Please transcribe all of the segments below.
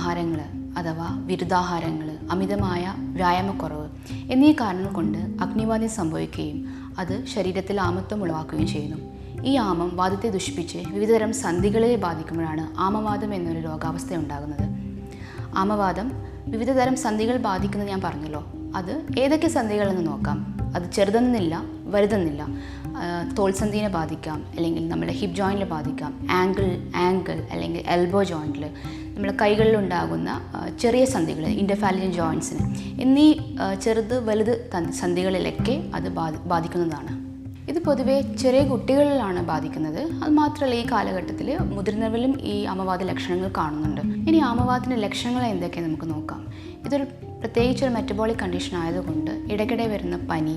ആഹാരങ്ങൾ അഥവാ വിരുദ്ധാഹാരങ്ങൾ അമിതമായ വ്യായാമക്കുറവ് എന്നീ കാരണങ്ങൾ കൊണ്ട് അഗ്നിവാദ്യം സംഭവിക്കുകയും അത് ശരീരത്തിൽ ആമത്വം ഉളവാക്കുകയും ചെയ്യുന്നു. ഈ ആമം വാദത്തെ ദുഷിപ്പിച്ച് വിവിധതരം സന്ധികളെ ബാധിക്കുമ്പോഴാണ് ആമവാദം എന്നൊരു രോഗാവസ്ഥ ഉണ്ടാകുന്നത്. ആമവാദം വിവിധതരം സന്ധികൾ ബാധിക്കുന്നത് ഞാൻ പറഞ്ഞല്ലോ. അത് ഏതൊക്കെ സന്ധികളെന്ന് നോക്കാം. അത് ചെറുതെന്നില്ല വലുതെന്നില്ല. തോൾസന്ധിനെ ബാധിക്കാം അല്ലെങ്കിൽ നമ്മുടെ ഹിപ് ജോയിന്റിൽ ബാധിക്കാം. ആംഗിൾ ആംഗിൾ അല്ലെങ്കിൽ എൽബോ ജോയിന്റിൽ നമ്മുടെ കൈകളിലുണ്ടാകുന്ന ചെറിയ സന്ധികൾ ഇന്റർഫാലിയൻ ജോയിൻസിന് എന്നീ ചെറുത് വലുത് സന്ധികളിലൊക്കെ അത് ബാധി ബാധിക്കുന്നതാണ്. ഇത് പൊതുവേ ചെറിയ കുട്ടികളിലാണ് ബാധിക്കുന്നത്. അത് മാത്രമല്ല ഈ കാലഘട്ടത്തിൽ മുതിർന്നവരിലും ഈ അമവാദ ലക്ഷണങ്ങൾ കാണുന്നുണ്ട്. ഇനി അമവാദത്തിന്റെ ലക്ഷണങ്ങൾ എന്തൊക്കെ നമുക്ക് നോക്കാം. ഇതൊരു പ്രത്യേകിച്ച് ഒരു മെറ്റബോളിക് കണ്ടീഷൻ ആയതുകൊണ്ട് ഇടയ്ക്കിടെ വരുന്ന പനി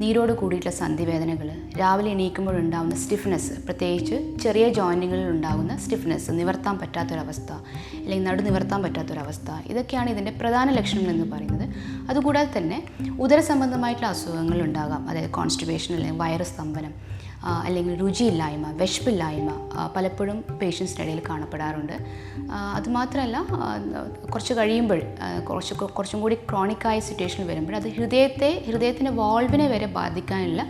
നീരോട് കൂടിയിട്ടുള്ള സന്ധിവേദനകൾ രാവിലെ എണീക്കുമ്പോഴുണ്ടാകുന്ന സ്റ്റിഫ്നെസ് പ്രത്യേകിച്ച് ചെറിയ ജോയിന്റുകളിൽ ഉണ്ടാകുന്ന സ്റ്റിഫ്നെസ് നിവർത്താൻ പറ്റാത്തൊരവസ്ഥ അല്ലെങ്കിൽ നടു നിവർത്താൻ പറ്റാത്തൊരവസ്ഥ ഇതൊക്കെയാണ് ഇതിന്റെ പ്രധാന ലക്ഷണങ്ങൾ എന്ന് പറയുന്നത്. അതുകൂടാതെ തന്നെ ഉദര സംബന്ധമായിട്ടുള്ള അസുഖങ്ങൾ ഉണ്ടാകാം. അതായത് കോൺസ്റ്റിബേഷൻ അല്ലെങ്കിൽ വയറ് സ്തംഭനം. അല്ലെങ്കിൽ രുചിയില്ലായ്മ വിശപ്പില്ലായ്മ പലപ്പോഴും പേഷ്യൻസിന്റെ ഇടയിൽ കാണപ്പെടാറുണ്ട് അതുമാത്രമല്ല കുറച്ച് കഴിയുമ്പോൾ കുറച്ച് കുറച്ചും കൂടി ക്രോണിക്കായ സിറ്റുവേഷൻ വരുമ്പോൾ അത് ഹൃദയത്തെ ഹൃദയത്തിന്റെ വാൾവിനെ വരെ ബാധിക്കാനുള്ള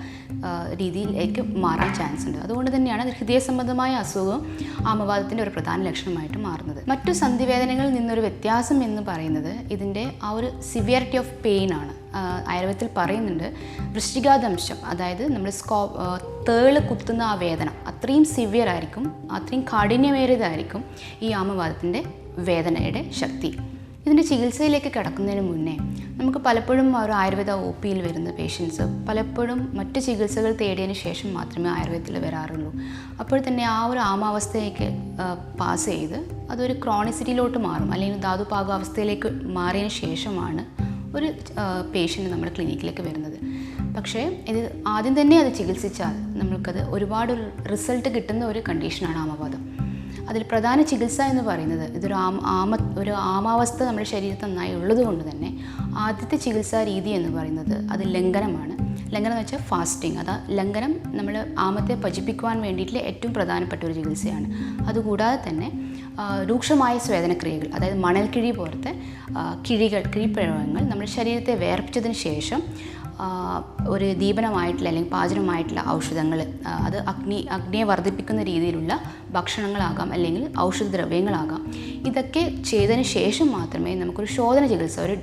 രീതിയിലേക്ക് മാറാൻ ചാൻസ് ഉണ്ട്. അതുകൊണ്ട് തന്നെയാണ് ഹൃദയ സംബന്ധമായ അസുഖവും ആമവാദത്തിന്റെ ഒരു പ്രധാന ലക്ഷണമായിട്ട് മാറുന്നത്. മറ്റു സന്ധിവേദനകളിൽ നിന്നൊരു വ്യത്യാസം എന്ന് പറയുന്നത് ഇതിന്റെ ആ ഒരു സിവിയറിറ്റി ഓഫ് പെയിൻ ആണ്. ആയുർവേദത്തിൽ പറയുന്നുണ്ട് വൃശ്ചികാദംശം അതായത് നമ്മൾ സ്കോ തേൾ കുത്തുന്ന ആ വേദന അത്രയും സിവിയർ ആയിരിക്കും അത്രയും കാഠിന്യമേറിയതായിരിക്കും ഈ ആമവാദത്തിന്റെ വേദനയുടെ ശക്തി. ഇതിന്റെ ചികിത്സയിലേക്ക് കിടക്കുന്നതിന് മുന്നേ നമുക്ക് പലപ്പോഴും ഒരു ആയുർവേദ ഒ പിയിൽ വരുന്ന പേഷ്യൻസ് പലപ്പോഴും മറ്റ് ചികിത്സകൾ തേടിയതിന് ശേഷം മാത്രമേ ആയുർവേദത്തിൽ വരാറുള്ളൂ. അപ്പോൾ തന്നെ ആ ഒരു ആമാവസ്ഥയിലേക്ക് പാസ് ചെയ്ത് അതൊരു ക്രോണിസിറ്റിയിലോട്ട് മാറും അല്ലെങ്കിൽ ധാതുപാകാവസ്ഥയിലേക്ക് മാറിയതിന് ശേഷമാണ് ഒരു പേഷ്യന്റ് നമ്മുടെ ക്ലിനിക്കിലേക്ക് വരുന്നത്. പക്ഷേ ഇത് ആദ്യം തന്നെ അത് ചികിത്സിച്ചാൽ നമ്മൾക്കത് ഒരുപാട് റിസൾട്ട് കിട്ടുന്ന ഒരു കണ്ടീഷനാണ് ആമവാദം. അതിൽ പ്രധാന ചികിത്സ എന്ന് പറയുന്നത് ഇതൊരു ആമ ആമ ഒരു ആമാവസ്ഥ നമ്മുടെ ശരീരത്തിൽ നന്നായി ഉള്ളത് കൊണ്ട് തന്നെ ആദ്യത്തെ ചികിത്സാ രീതി എന്ന് പറയുന്നത് അത് ലംഘനമാണ്. ലംഘനം എന്ന് വെച്ചാൽ ഫാസ്റ്റിംഗ് അതാ ലംഘനം നമ്മൾ ആമത്തെ പചിപ്പിക്കുവാൻ വേണ്ടിയിട്ടുള്ള ഏറ്റവും പ്രധാനപ്പെട്ട ഒരു ചികിത്സയാണ്. അതുകൂടാതെ തന്നെ രൂക്ഷമായ സ്വേദനക്രിയകൾ അതായത് മണൽക്കിഴി പോലത്തെ കിഴികൾ കിഴിപ്രയോഗങ്ങൾ നമ്മുടെ ശരീരത്തെ വേർപ്പിച്ചതിന് ശേഷം ഒരു ദീപനമായിട്ടുള്ള അല്ലെങ്കിൽ പാചനമായിട്ടുള്ള ഔഷധങ്ങൾ അത് അഗ്നി അഗ്നിയെ വർദ്ധിപ്പിക്കുന്ന രീതിയിലുള്ള ഭക്ഷണങ്ങളാകാം അല്ലെങ്കിൽ ഔഷധദ്രവ്യങ്ങളാകാം. ഇതൊക്കെ ചെയ്തതിന് ശേഷം മാത്രമേ നമുക്കൊരു ശോധന ചികിത്സ ഒരു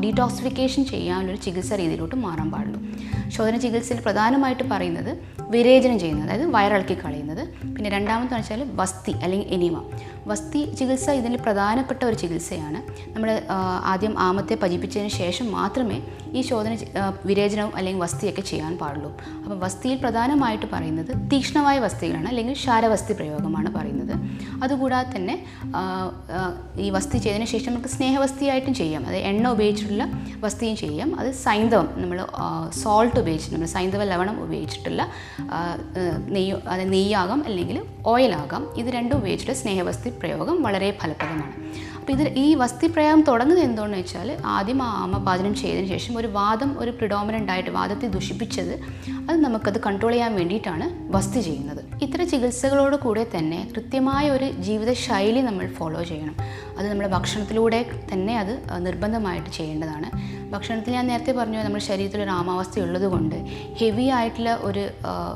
ഡീടോക്സിഫിക്കേഷൻ ചെയ്യാനുള്ളൊരു ചികിത്സാ രീതിയിലോട്ട് മാറാൻ പാടുള്ളൂ. ശോധന ചികിത്സയിൽ പ്രധാനമായിട്ട് പറയുന്നത് വിരേചനം ചെയ്യുന്നത് അതായത് വയറിളക്കി കളയുന്നത് പിന്നെ രണ്ടാമത്തെ വെച്ചാൽ വസ്തി അല്ലെങ്കിൽ എനിമ. വസ്തി ചികിത്സ ഇതിൽ പ്രധാനപ്പെട്ട ഒരു ചികിത്സയാണ്. നമ്മൾ ആദ്യം ആമത്തെ പജിപ്പിച്ചതിന് ശേഷം മാത്രമേ ഈ ശോധന വിരേചനവും അല്ലെങ്കിൽ വസ്തിയൊക്കെ ചെയ്യാൻ പാടുള്ളൂ. അപ്പോൾ വസ്തിയിൽ പ്രധാനമായിട്ട് പറയുന്നത് തീക്ഷ്ണമായ വസ്തികളാണ് അല്ലെങ്കിൽ ശാരവസ്തി പ്രയോഗമാണ് പറയുന്നത്. അതുകൂടാതെ തന്നെ ഈ വസ്തി ചെയ്തതിന് ശേഷം നമുക്ക് സ്നേഹവസ്തിയായിട്ടും ചെയ്യാം. അത് എണ്ണ ഉപയോഗിച്ചിട്ടുള്ള വസ്തിയും ചെയ്യാം. അത് സൈന്ധവം നമ്മൾ സോൾട്ട് ഉപയോഗിച്ചിട്ടുണ്ട്. നമ്മൾ സൈന്ധവ ലവണം ഉപയോഗിച്ചിട്ടുള്ള നെയ്യ് അത് നെയ്യാകാം അല്ലെങ്കിൽ ഓയിലാകാം. ഇത് രണ്ടും ഉപയോഗിച്ചിട്ട് സ്നേഹവസ്തി പ്രയോഗം വളരെ ഫലപ്രദമാണ്. അപ്പോൾ ഇത് ഈ വസ്തി പ്രയോഗം തുടങ്ങുന്നത് എന്തുകൊണ്ടെന്ന് വെച്ചാൽ ആദ്യം ആ ആമപാചനം ചെയ്തതിന് ശേഷം ഒരു വാദം ഒരു പ്രിഡോമിനന്റ് ആയിട്ട് വാദത്തെ ദുഷിപ്പിച്ചത് അത് നമുക്കത് കൺട്രോൾ ചെയ്യാൻ വേണ്ടിയിട്ടാണ് വസ്തി ചെയ്യുന്നത്. ഇത്തരം ചികിത്സകളോട് കൂടെ തന്നെ കൃത്യമായ ഒരു ജീവിതശൈലി നമ്മൾ ഫോളോ ചെയ്യണം. അത് നമ്മുടെ ഭക്ഷണത്തിലൂടെ തന്നെ അത് നിർബന്ധമായിട്ട് ചെയ്യേണ്ടതാണ്. ഭക്ഷണത്തിൽ ഞാൻ നേരത്തെ പറഞ്ഞു നമ്മുടെ ശരീരത്തിൽ ഒരു ആമാവസ്ഥ ഉള്ളതുകൊണ്ട് ഹെവി ആയിട്ടുള്ള ഒരു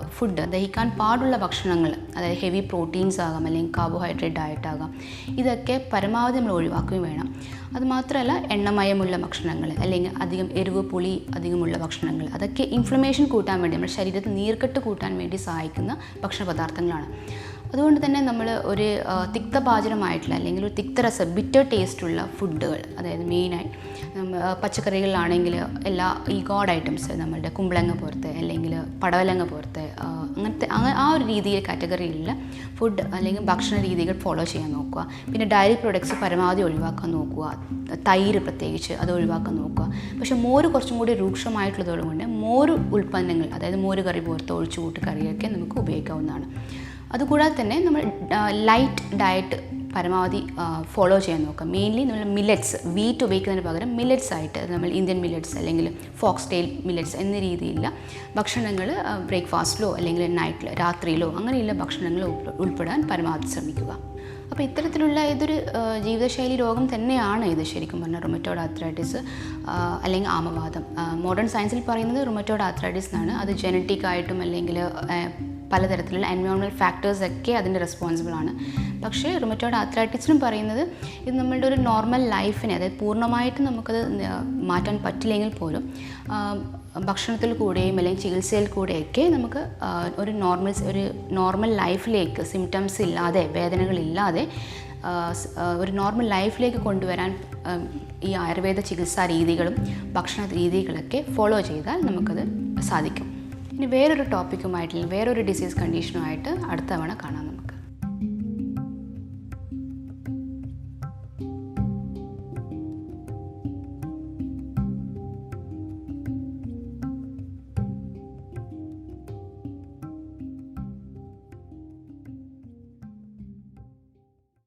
ഫുഡ് ദഹിക്കാൻ പാടുള്ള ഭക്ഷണങ്ങൾ അതായത് ഹെവി പ്രോട്ടീൻസ് ആകാം അല്ലെങ്കിൽ കാർബോഹൈഡ്രേറ്റ് ഡയറ്റ് ആകാം ഇതൊക്കെ പരമാവധി നമ്മൾ ഒഴിവാക്കുകയും വേണം. അതുമാത്രമല്ല എണ്ണമയമുള്ള ഭക്ഷണങ്ങൾ അല്ലെങ്കിൽ അധികം എരിവ് പുളി അധികമുള്ള ഭക്ഷണങ്ങൾ അതൊക്കെ ഇൻഫ്ലമേഷൻ കൂട്ടാൻ വേണ്ടി നമ്മുടെ ശരീരത്തിൽ നീർക്കെട്ട് കൂട്ടാൻ വേണ്ടി സഹായിക്കുന്ന ഭക്ഷണ പദാർത്ഥങ്ങളാണ് അതുകൊണ്ട് തന്നെ നമ്മൾ ഒരു തിക്ത തിക്തപാചനമായിട്ടുള്ള അല്ലെങ്കിൽ ഒരു തിക്തരസ ബിറ്റർ ടേസ്റ്റുള്ള ഫുഡുകൾ അതായത് മെയിനായി പച്ചക്കറികളിലാണെങ്കിൽ എല്ലാ ഈ ഗോഡ് ഐറ്റംസ് നമ്മളുടെ കുമ്പളങ്ങ പോലത്തെ അല്ലെങ്കിൽ പടവലങ്ങ പോലത്തെ അങ്ങനത്തെ അങ്ങ ആ ഒരു രീതിയിൽ കാറ്റഗറിയിലുള്ള ഫുഡ് അല്ലെങ്കിൽ ഭക്ഷണ രീതികൾ ഫോളോ ചെയ്യാൻ നോക്കുക. പിന്നെ ഡയറി പ്രൊഡക്ട്സ് പരമാവധി ഒഴിവാക്കാൻ നോക്കുക. തൈര് പ്രത്യേകിച്ച് അത് ഒഴിവാക്കാൻ നോക്കുക. പക്ഷെ മോര് കുറച്ചും കൂടി രൂക്ഷമായിട്ടുള്ളതുകൊണ്ട് മോര് ഉൽപ്പന്നങ്ങൾ അതായത് മോര് കറി പോലത്തെ ഒഴിച്ചുകൂട്ട് കറിയൊക്കെ നമുക്ക് ഉപയോഗിക്കാവുന്നതാണ്. അതുകൂടാതെ തന്നെ നമ്മൾ ലൈറ്റ് ഡയറ്റ് പരമാവധി ഫോളോ ചെയ്യാൻ നോക്കുക. മെയിൻലി നമ്മൾ മില്ലറ്റ്സ് വീറ്റ് ഉപയോഗിക്കുന്നതിന് പകരം മില്ലറ്റ്സ് ആയിട്ട് നമ്മൾ ഇന്ത്യൻ മില്ലറ്റ്സ് അല്ലെങ്കിൽ ഫോക്സ് ടെയിൽ മില്ലറ്റ്സ് എന്ന രീതിയിലുള്ള ഭക്ഷണങ്ങൾ ബ്രേക്ക്ഫാസ്റ്റിലോ അല്ലെങ്കിൽ നൈറ്റിലോ രാത്രിയിലോ അങ്ങനെയുള്ള ഭക്ഷണങ്ങൾ ഉൾപ്പെ- ഉൾപ്പെടാൻ പരമാവധി ശ്രമിക്കുക. അപ്പോൾ ഇത്തരത്തിലുള്ള ഇതൊരു ജീവിതശൈലി രോഗം തന്നെയാണ് ഇത് ശരിക്കും പറഞ്ഞാൽ റൊമറ്റോഡ് ആത്രൈറ്റിസ് അല്ലെങ്കിൽ ആമവാദം. മോഡേൺ സയൻസിൽ പറയുന്നത് റൊമറ്റോഡ് ആത്രൈറ്റിസ് എന്നാണ്. അത് ജനറ്റിക് ആയിട്ടും അല്ലെങ്കിൽ പലതരത്തിലുള്ള എൻവയോൺമെന്റ് ഫാക്ടേഴ്സ് ഒക്കെ അതിന്റെ റെസ്പോൺസിബിൾ ആണ്. പക്ഷേ റുമറ്റോഡ് ആത്രൈറ്റിസിനും പറയുന്നത് ഇത് നമ്മളുടെ ഒരു നോർമൽ ലൈഫിനെ അതായത് പൂർണമായിട്ട് നമുക്കത് മാറ്റാൻ പറ്റില്ലെങ്കിൽ പോലും ഭക്ഷണത്തിൽ കൂടെയും അല്ലെങ്കിൽ ചികിത്സയിൽ കൂടെയൊക്കെ നമുക്ക് ഒരു നോർമൽ ഒരു നോർമൽ ലൈഫിലേക്ക് സിംറ്റംസ് ഇല്ലാതെ വേദനകളില്ലാതെ ഒരു നോർമൽ ലൈഫിലേക്ക് കൊണ്ടുവരാൻ ഈ ആയുർവേദ ചികിത്സാ രീതികളും ഭക്ഷണ രീതികളൊക്കെ ഫോളോ ചെയ്താൽ നമുക്കത് സാധിക്കും. ഇനി വേറൊരു ടോപ്പിക്കുമായിട്ടുള്ള വേറൊരു ഡിസീസ് കണ്ടീഷനുമായിട്ട് അടുത്ത തവണ കാണാം നമുക്ക്.